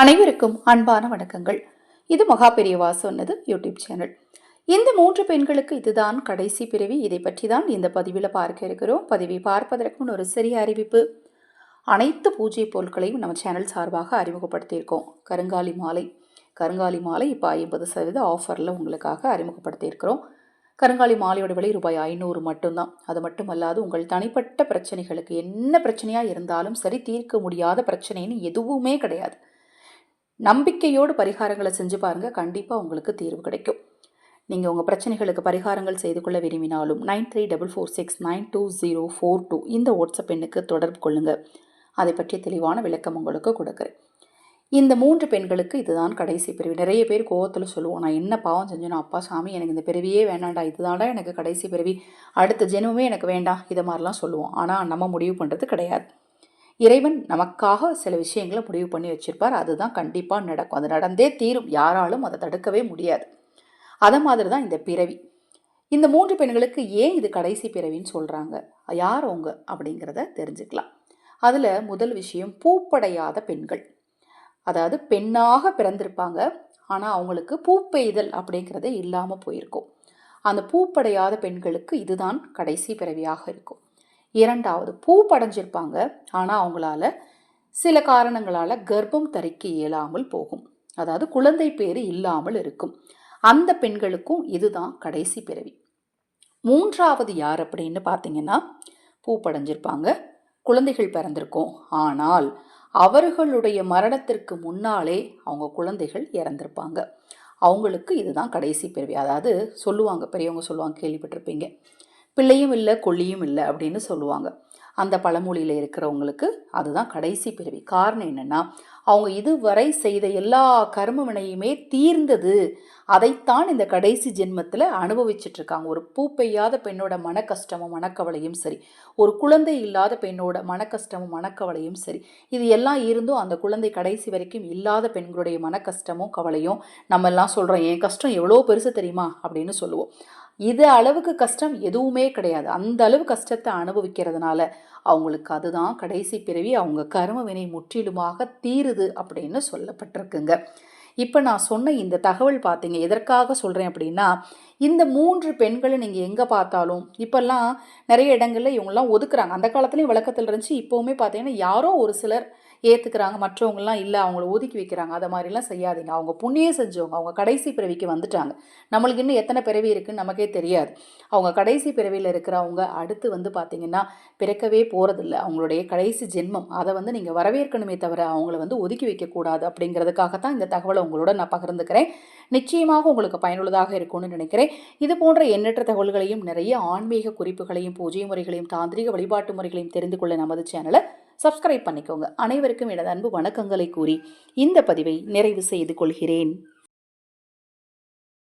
அனைவருக்கும் அன்பான வணக்கங்கள். இது மகா பெரியவா சொன்னது யூடியூப் சேனல். இந்த மூன்று பெண்களுக்கு இதுதான் கடைசி பிறவி. இதை பற்றி தான் இந்த பதிவில் பார்க்க இருக்கிறோம். பதிவை பார்ப்பதற்கு முன் ஒரு சிறிய அறிவிப்பு. அனைத்து பூஜை பொருட்களையும் நம்ம சேனல் சார்பாக அறிமுகப்படுத்தியிருக்கோம். கருங்காலி மாலை. கருங்காலி மாலை இப்போ ஐம்பது சதவீத ஆஃபரில் உங்களுக்காக அறிமுகப்படுத்தியிருக்கிறோம். கருங்காலி மாலையோட விலை ரூபாய் ஐநூறு மட்டும்தான். அது மட்டுமல்லாது உங்கள் தனிப்பட்ட பிரச்சனைகளுக்கு என்ன பிரச்சனையாக இருந்தாலும் சரி தீர்க்க முடியாத பிரச்சனைன்னு எதுவுமே கிடையாது. நம்பிக்கையோடு பரிகாரங்களை செஞ்சு பாருங்கள் கண்டிப்பாக உங்களுக்கு தீர்வு கிடைக்கும். நீங்கள் உங்கள் பிரச்சனைகளுக்கு பரிகாரங்கள் செய்து கொள்ள விரும்பினாலும் nine three double four six nine two zero four two இந்த வாட்ஸ்அப் எண்ணுக்கு தொடர்பு கொள்ளுங்கள் அதை பற்றிய தெளிவான விளக்கம் உங்களுக்கு கொடுக்குறேன். இந்த மூன்று பெண்களுக்கு இதுதான் கடைசி பிரிவு. நிறைய பேர் கோவத்தில் சொல்லுவோம் நான் என்ன பாவம் செஞ்சேனோ அப்பா சாமி எனக்கு இந்த பிறவியே வேணாண்டா இதுதான்டா எனக்கு கடைசி பிறவி. அடுத்த ஜென்மமே எனக்கு வேண்டாம். இதை மாதிரிலாம் சொல்லுவோம். ஆனால் நம்ம முடிவு பண்ணுறது கிடையாது. இறைவன் நமக்காக சில விஷயங்களை முடிவு பண்ணி வச்சிருப்பார். அதுதான் கண்டிப்பாக நடக்கும். அது நடந்தே தீரும். யாராலும் அதை தடுக்கவே முடியாது. அதை மாதிரி தான் இந்த பிறவி. இந்த மூன்று பெண்களுக்கு ஏன் இது கடைசி பிறவின்னு சொல்கிறாங்க யார் அவங்க அப்படிங்கிறத தெரிஞ்சுக்கலாம். அதில் முதல் விஷயம் பூப்படையாத பெண்கள். அதாவது பெண்ணாக பிறந்திருப்பாங்க. ஆனால் அவங்களுக்கு பூப்பெய்தல் அப்படிங்கிறதே இல்லாமல் போயிருக்கும். அந்த பூப்படையாத பெண்களுக்கு இதுதான் கடைசி பிறவியாக இருக்கும். இரண்டாவது பூ படைஞ்சிருப்பாங்க. ஆனால் அவங்களால சில காரணங்களால் கர்ப்பம் தரிக்க இயலாமல் போகும். அதாவது குழந்தை பேறு இல்லாமல் இருக்கும். அந்த பெண்களுக்கும் இதுதான் கடைசி பிறவி. மூன்றாவது யார் அப்படின்னு பார்த்தீங்கன்னா பூ படைஞ்சிருப்பாங்க. குழந்தைகள் பிறந்திருக்கும். ஆனால் அவர்களுடைய மரணத்திற்கு முன்னாலே அவங்க குழந்தைகள் இறந்திருப்பாங்க. அவங்களுக்கு இதுதான் கடைசி பிறவி. அதாவது சொல்லுவாங்க பெரியவங்க சொல்லுவாங்க கேள்விப்பட்டிருப்பீங்க. பிள்ளையும் இல்லை கொல்லியும் இல்லை அப்படின்னு சொல்லுவாங்க. அந்த பழமொழியில் இருக்கிறவங்களுக்கு அதுதான் கடைசி பிறவி. காரணம் என்னென்னா அவங்க இதுவரை செய்த எல்லா கர்ம வினையுமே தீர்ந்தது. அதைத்தான் இந்த கடைசி ஜென்மத்தில் அனுபவிச்சுட்டு இருக்காங்க ஒரு பூ பெய்யாத பெண்ணோட மன கஷ்டமும் மனக்கவலையும் சரி. ஒரு குழந்தை இல்லாத பெண்ணோட மன கஷ்டமும் மனக்கவலையும் சரி. இது எல்லாம் இருந்தும் அந்த குழந்தை கடைசி வரைக்கும் இல்லாத பெண்களுடைய மன கஷ்டமும் கவலையும் நம்ம எல்லாம் சொல்கிறோம் என் கஷ்டம் எவ்வளோ பெருசு தெரியுமா? அப்படின்னு சொல்லுவோம். இது அளவுக்கு கஷ்டம் எதுவுமே கிடையாது. அந்த அளவு கஷ்டத்தை அனுபவிக்கிறதுனால அவங்களுக்கு அதுதான் கடைசி பிறவி. அவங்க கர்ம வினை முற்றிலுமாக தீருது. அப்படின்னு சொல்லப்பட்டிருக்குங்க. இப்போ நான் சொன்ன இந்த தகவல் பார்த்தீங்க எதற்காக சொல்கிறேன் அப்படின்னா இந்த மூன்று பெண்களை நீங்கள் எங்கே பார்த்தாலும் இப்போல்லாம் நிறைய இடங்களில் இவங்கெல்லாம் ஒதுக்குறாங்க. அந்த காலத்துலேயும் விளக்கத்தில் இருந்துச்சு இப்போவுமே பார்த்தீங்கன்னா யாரோ ஒரு சிலர் ஏற்றுக்கிறாங்க மற்றவங்களாம் இல்லை அவங்கள ஒதுக்கி வைக்கிறாங்க அதை மாதிரிலாம் செய்யாதீங்க. அவங்க புண்ணியம் செஞ்சவங்க அவங்க கடைசி பிறவிக்கு வந்துட்டாங்க. நம்மளுக்கு இன்னும் எத்தனை பிறவி இருக்குன்னு நமக்கே தெரியாது. அவங்க கடைசி பிறவியில் இருக்கிறவங்க அடுத்து வந்து பார்த்திங்கன்னா பிறக்கவே போகிறதில்ல அவங்களுடைய கடைசி ஜென்மம். அதை வந்து நீங்கள் வரவேற்கணுமே தவிர அவங்கள வந்து ஒதுக்கி வைக்கக்கூடாது அப்படிங்கிறதுக்காகத்தான் இந்த தகவலை உங்களோட நான் பகிர்ந்துக்கிறேன். நிச்சயமாக உங்களுக்கு பயனுள்ளதாக இருக்கும்னு நினைக்கிறேன். இது போன்ற எண்ணற்ற தகவல்களையும் நிறைய ஆன்மீக குறிப்புகளையும் பூஜை முறைகளையும் தாந்திரிக வழிபாட்டு முறைகளையும் தெரிந்து கொள்ள நமது சேனலை சப்ஸ்கிரைப் பண்ணிக்கோங்க. அனைவருக்கும் எனது அன்பு வணக்கங்களை கூறி இந்த பதிவை நிறைவு செய்து கொள்கிறேன்.